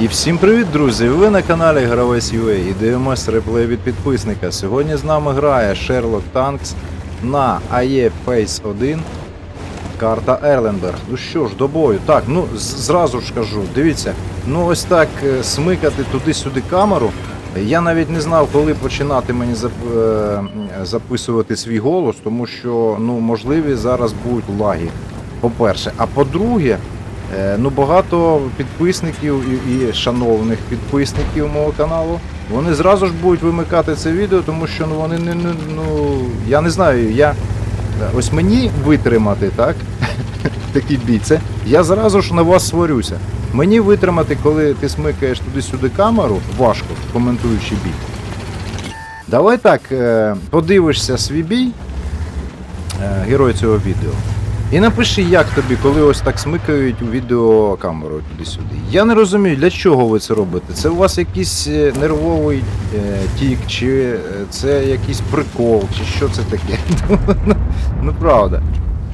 І всім привіт, друзі! Ви на каналі Гравець UA і дивимось реплей від підписника. Сьогодні з нами грає Sherlock Tanks на AE Phase 1. Карта Ерленберг. Ну що ж, до бою. Так, ну зразу ж кажу, дивіться, ну ось так е, смикати туди-сюди камеру. Я навіть не знав, коли починати мені е, записувати свій голос, тому що ну, можливі зараз будуть лаги. По-перше. А по-друге, Ну, багато підписників і, і шановних підписників мого каналу. Вони зразу ж будуть вимикати це відео, тому що ну вони не, не ну я не знаю, я ось мені витримати, так? Такий бійце, я зразу ж на вас сварюся. Мені витримати, коли ти смикаєш туди-сюди камеру, важко, коментуючи бій. Давай так, е, подивишся свій бій, е, герой цього відео. І напиши, як тобі, коли ось так смикають у відеокамеру туди-сюди. Я не розумію, для чого ви це робите. Це у вас якийсь е, нервовий е, тік, чи е, це якийсь прикол, чи що це таке. Ну, правда.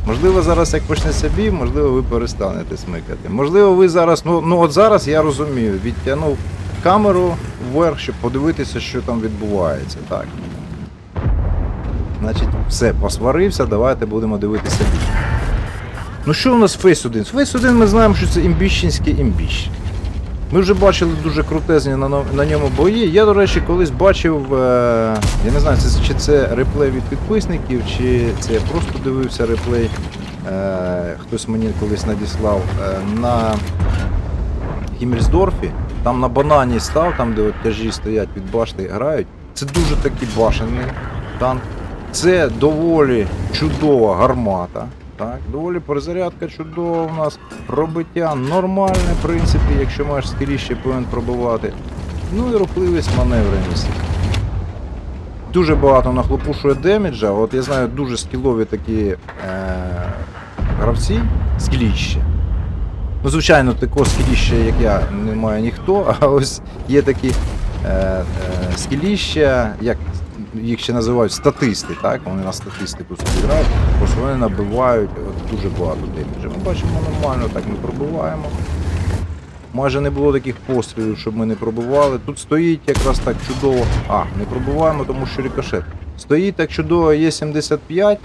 Можливо, зараз як почнеться бій, можливо, ви перестанете смикати. Можливо, ви зараз, ну, ну от зараз я розумію, відтягнув камеру вверх, щоб подивитися, що там відбувається. Так. Значить, все, посварився, давайте будемо дивитися більше. Ну що у нас Фейс 1? Фейс 1 ми знаємо, що це імбіщенський імбіщ. Ми вже бачили дуже крутезні на, на ньому бої. Я, до речі, колись бачив, е, я не знаю, це, чи це реплей від підписників, чи це я просто дивився реплей. Е, хтось мені колись надіслав е, на Гіммельсдорфі. Там на банані став, там де от тяжі стоять під башти грають. Це дуже такий башенний танк. Це доволі чудова гармата. Так, доволі перезарядка чудова у нас. Пробиття нормальне, в принципі, якщо маєш скоріше повинен пробивати. Ну і рухливість маневреність. Дуже багато нахлопушує демеджа. От я знаю дуже скілові такі е- гравці, скіліще. Ну, звичайно, такого скіліща, як я, не має ніхто, а ось є такі е, е, скіліща, як їх ще називають статисти, так? Вони на статистику грають, ось вони набивають от, дуже багато демеджа. Ми бачимо нормально, так ми пробиваємо. Майже не було таких пострілів, щоб ми не пробивали. Тут стоїть якраз так чудово. А, не пробиваємо, тому що рикошет. Стоїть так чудово, є 75.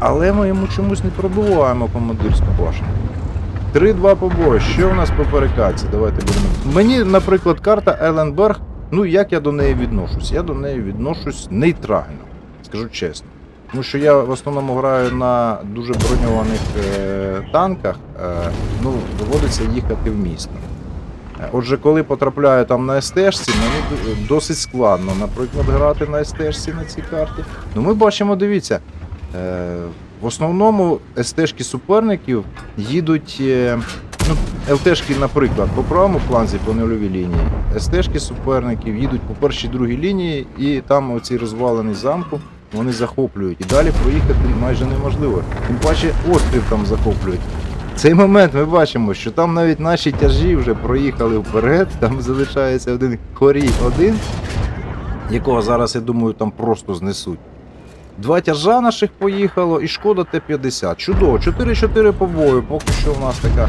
Але ми йому чомусь не пробиваємо командирську башню. 3-2 побої. Що в нас по перекатці? Давайте будемо. Мені, наприклад, карта Еленберг, ну як я до неї відношусь? Я до неї відношусь нейтрально, скажу чесно. Тому що я в основному граю на дуже броньованих е, танках, е, ну, доводиться їхати в місто. Е, Отже, коли потрапляю там на СТшці, мені досить складно, наприклад, грати на СТшці на цій карті. Ну ми бачимо, дивіться, е, в основному СТшки суперників їдуть. е, Ну, ЛТшки, наприклад, по правому фланзі по нульовій лінії, СТшки суперників їдуть по першій другій лінії, і там оці розвалені замку вони захоплюють. І далі проїхати майже неможливо. Тим паче острів там захоплюють. В цей момент ми бачимо, що там навіть наші тяжі вже проїхали вперед, там залишається один хорій один, якого зараз, я думаю, там просто знесуть. Два тяжа наших поїхало і шкода Т-50. Чудово, 4-4 по бою, поки що у нас така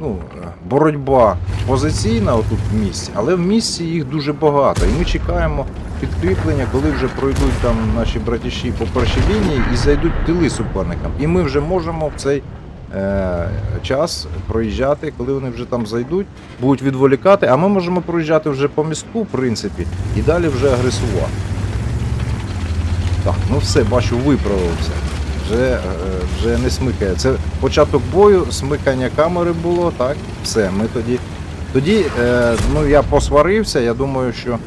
ну, е, боротьба позиційна отут в місці, але в місці їх дуже багато. І ми чекаємо підкріплення, коли вже пройдуть там наші братіші по першій лінії і зайдуть тили суперникам. І ми вже можемо в цей е, час проїжджати, коли вони вже там зайдуть, будуть відволікати, а ми можемо проїжджати вже по містку, в принципі, і далі вже агресувати. Так, ну все, бачу, виправився. Вже, е, вже не смикає. Це початок бою, смикання камери було, так? Все, ми тоді. Тоді е, ну, я посварився, я думаю, що е,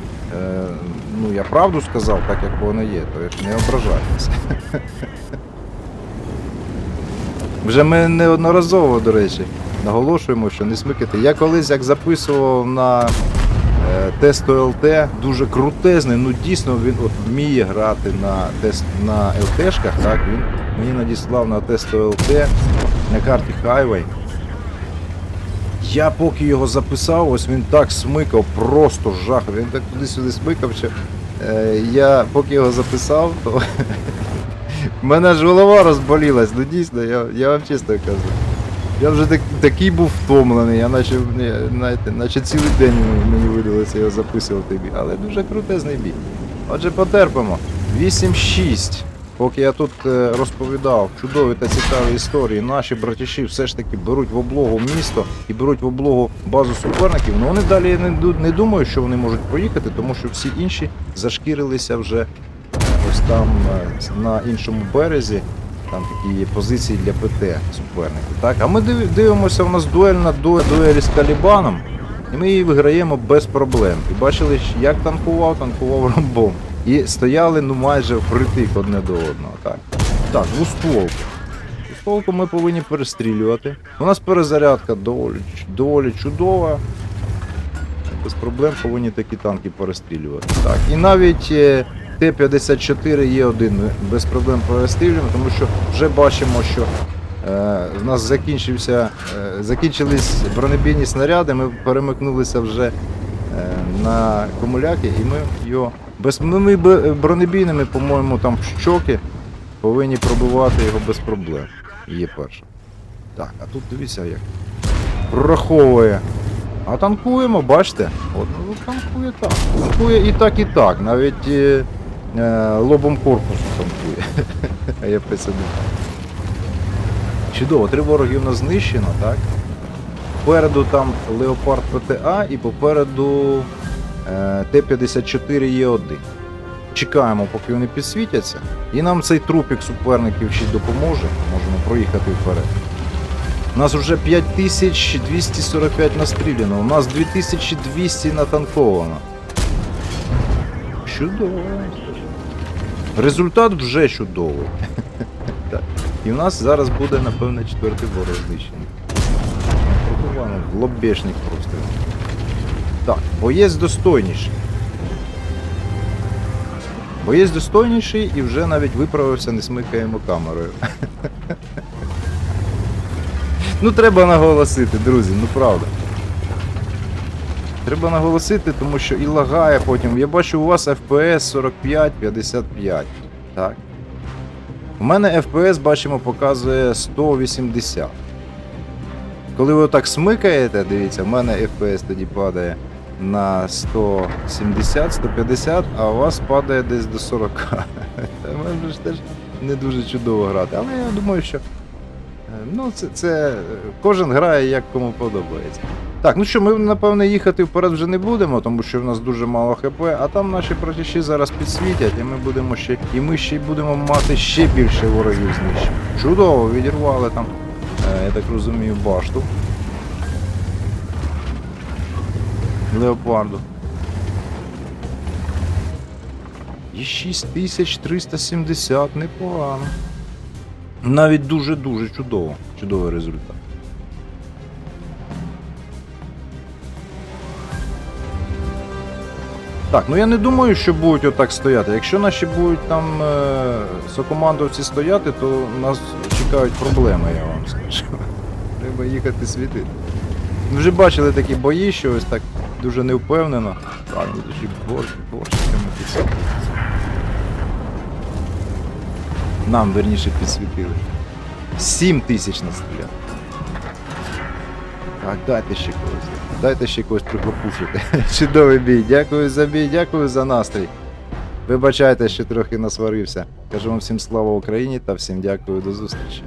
ну, я правду сказав, так як воно є, то не ображайтеся. Вже ми неодноразово, до речі, наголошуємо, що не смикати. Я колись як записував на Тесто ЛТ дуже крутезний, ну дійсно він от вміє грати на тест на ЛТшках, так, він мені надіслав на Тесто ЛТ на карті Highway. Я поки його записав, ось він так смикав, просто жах. Він так туди-сюди смикав, що е, я поки його записав, то в мене ж голова розболілась, ну дійсно, я, я вам чесно кажу. Я вже так, такий був втомлений, я наче, знаєте, наче цілий день мені видалося його записувати бій. Але дуже крутезний бій. Отже, потерпимо. 8-6. Поки я тут е, розповідав чудові та цікаві історії, наші братіші все ж таки беруть в облогу місто і беруть в облогу базу суперників. Ну вони далі не, ду- не думаю, що вони можуть проїхати, тому що всі інші зашкірилися вже ось там е, на іншому березі. Там такі є позиції для ПТ суперників. Так, а ми дивимося, у нас дуель на дуелі з Калібаном, і ми її виграємо без проблем. І бачили, як танкував, танкував ромбом. І стояли ну майже впритик одне до одного. Так, так двустволку. Двустволку ми повинні перестрілювати. У нас перезарядка доволі, доволі чудова. Без проблем повинні такі танки перестрілювати. Так, і навіть е, Т-54 є один ми без проблем перестрілюємо, тому що вже бачимо, що е, в нас закінчився, е, закінчились бронебійні снаряди, ми перемикнулися вже е, на комуляки, і ми його ми, ми бронебійними, по-моєму, там в щоки повинні пробивати його без проблем. Є перше. Так, а тут дивіться як. Прораховує. А танкуємо, бачите? От, ну, танкує так. Танкує і так, і так. Навіть е, е, лобом корпусу танкує. А я присадив. Чудово, три вороги у нас знищено, так? Попереду там Леопард ПТА і попереду Т-54Е1. Чекаємо, поки вони підсвітяться. І нам цей трупік суперників ще допоможе. Можемо проїхати вперед. У нас вже 5245 настріляно, у нас 2200 натанковано. Чудово. Результат вже чудовий. І в нас зараз буде, напевне, четвертий ворог знищений. Пробуваємо в лобешник просто. Так, боєць достойніший. Боєць достойніший і вже навіть виправився, не смикаємо камерою. Ну треба наголосити, друзі, ну правда. Треба наголосити, тому що і лагає потім. Я бачу, у вас FPS 45-55. Так. У мене FPS, бачимо, показує 180. Коли ви отак смикаєте, дивіться, в мене FPS тоді падає на 170-150, а у вас падає десь до 40. Та в мене ж теж не дуже чудово грати. Але я думаю, що. Е, Ну, це, це е, кожен грає як кому подобається. Так, ну що, ми напевне їхати вперед вже не будемо, тому що в нас дуже мало ХП, а там наші братіші зараз підсвітять, і ми будемо ще. І ми ще будемо мати ще більше ворогів знищень. Чудово, відірвали там, е, я так розумію, башту. Леопарду. І 6370, непогано. Навіть дуже-дуже чудово. Чудовий результат. Так, ну я не думаю, що будуть отак стояти. Якщо наші будуть там е- сокомандовці стояти, то нас чекають проблеми, я вам скажу. Треба їхати світити. Ми вже бачили такі бої, що ось так дуже невпевнено. Так, ну дуже борщ, борщиками підсвітити. Нам верніше підсвітили. 7 тисяч настріляли. Так, дайте ще когось. Дайте ще когось прихлопушити. Чудовий бій. Дякую за бій, дякую за настрій. Вибачайте, що трохи насварився. Кажу вам всім слава Україні та всім дякую до зустрічі.